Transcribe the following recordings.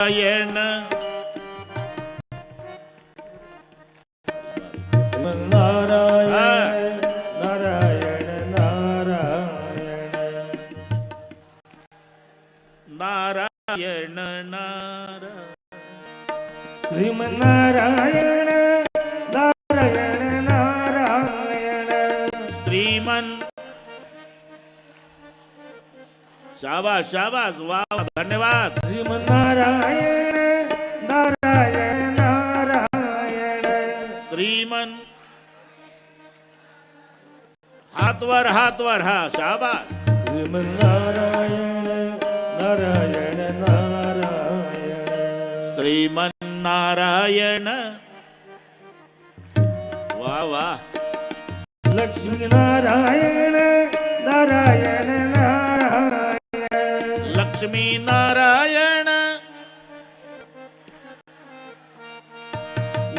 नारायण नारायण नारायण नारायण नारायण नारायण शाबास शाबास वा धन्यवाद. श्रीमन्नारायण नारायण नारायण श्रीमन हातवर हातवर हा शाबास. श्रीमन्नारायण नारायण नारायण श्रीमन नारायण। वा वा. लक्ष्मीनारायण नारायण नारायण. लक्ष्मी नारायण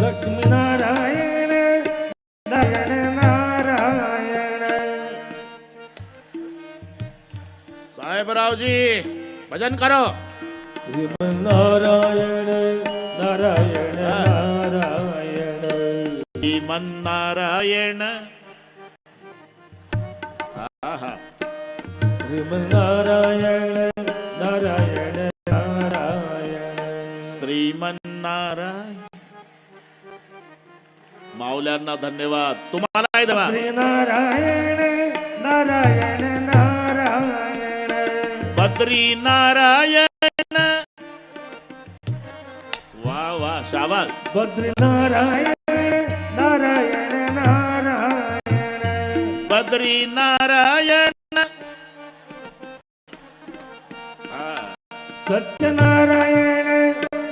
लक्ष्मीनारायण नारायण नारायण साहेबरावजी भजन करो श्रीमन्नारायण नारायण नारायण श्रीमन नारायण आहा. श्रीमन्नारायण नारायण नारायण। श्रीमन नारायण माऊल्यांना धन्यवाद. तुम्हाला श्रीनारायण नारायण नारायण बद्री नारायण। वा वा शाबास. बद्रीनारायण नारायण नारायण। बद्री नारायण।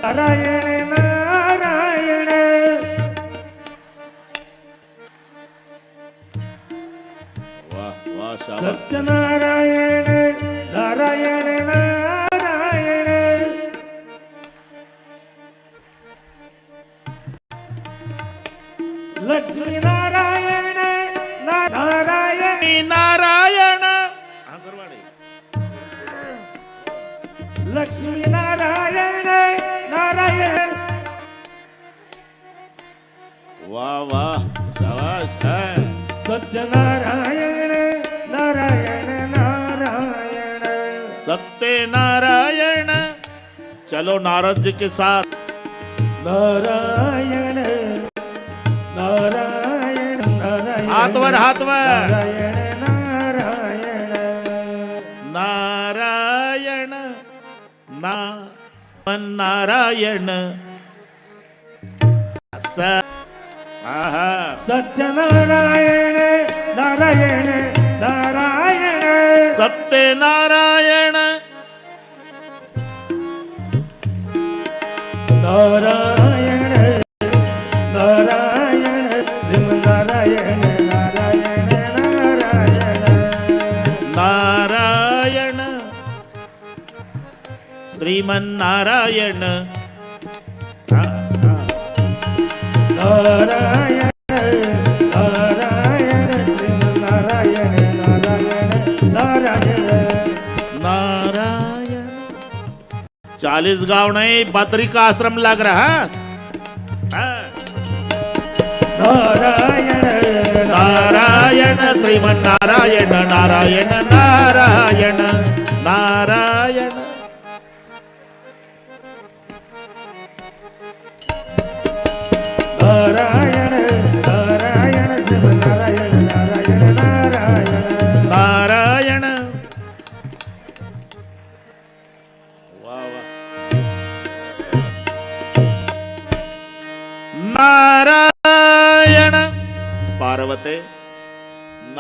नारायण नारायण. वा वा शाबास. सत्यनारायण नारायण नारायण. लक्ष्मी नारायण. नारायण नारायण. लक्ष्मी नारायण वा वाह शाबास हा. सत्यनारायण नारायण नारायण। सत्यनारायण चलो नारद जी के साथ। नारायण नारायण नारायण। हातवर हातवर नारायण नारायण। नारायण ना नारायण। स आहा सत्यनारायण नारायण नारायण सत्यनारायण नारायण नारायण श्रीमनारायण नारायण नारायण चालीस गांव नहीं बद्री का आश्रम लग रहा. नारायण नारायण श्रीमन नारायण नारायण नारायण नारायण.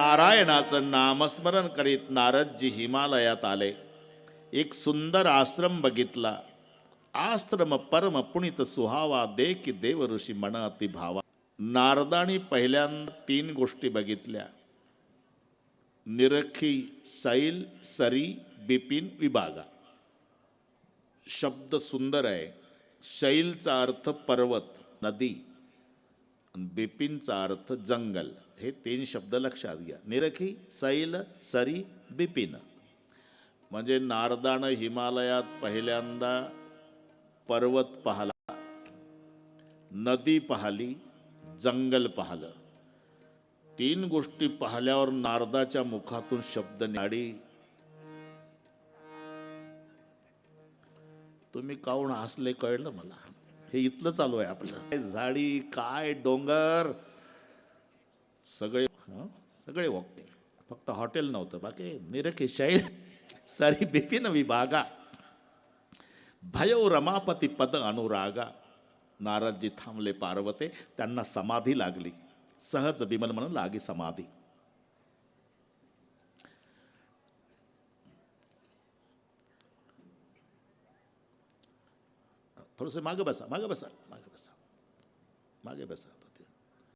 नारायणाचं नामस्मरण करीत नारदजी हिमालयात आले. एक सुंदर आश्रम बघितला. आश्रम परम पुणित सुहावा दे की देव ऋषी मन अति भावा. नारदानी पहिल्यांदा तीन गोष्टी बघितल्या. निरखी सैल सरी बिपिन विभागा. शब्द सुंदर आहे. शैलचा अर्थ पर्वत नदी. बिपिनचा अर्थ जंगल. हे तीन शब्द लक्षात घ्या. निरखी सैल सरी बिपिन. म्हणजे नारदानं हिमालयात पहिल्यांदा पर्वत पाहला नदी पाहली जंगल पाहलं. तीन गोष्टी पाहिल्यावर नारदाच्या मुखातून शब्द नाडी तुम्ही काऊन हसले कळलं मला? हे इथलं चालू आहे आपलं. काय झाडी काय डोंगर? सगळे सगळे वक्ते फक्त हॉटेल नव्हतं बाकी निरखे शाहीर सारी बिपिन विभागा. भयो रमापती पद अनुरागा. नारदजी थांबले पार्वते त्यांना समाधी लागली. सहज बिमल म्हणून लागी समाधी. थोडंसं मागे बसा मागे बसा मागे बसा मागे बसा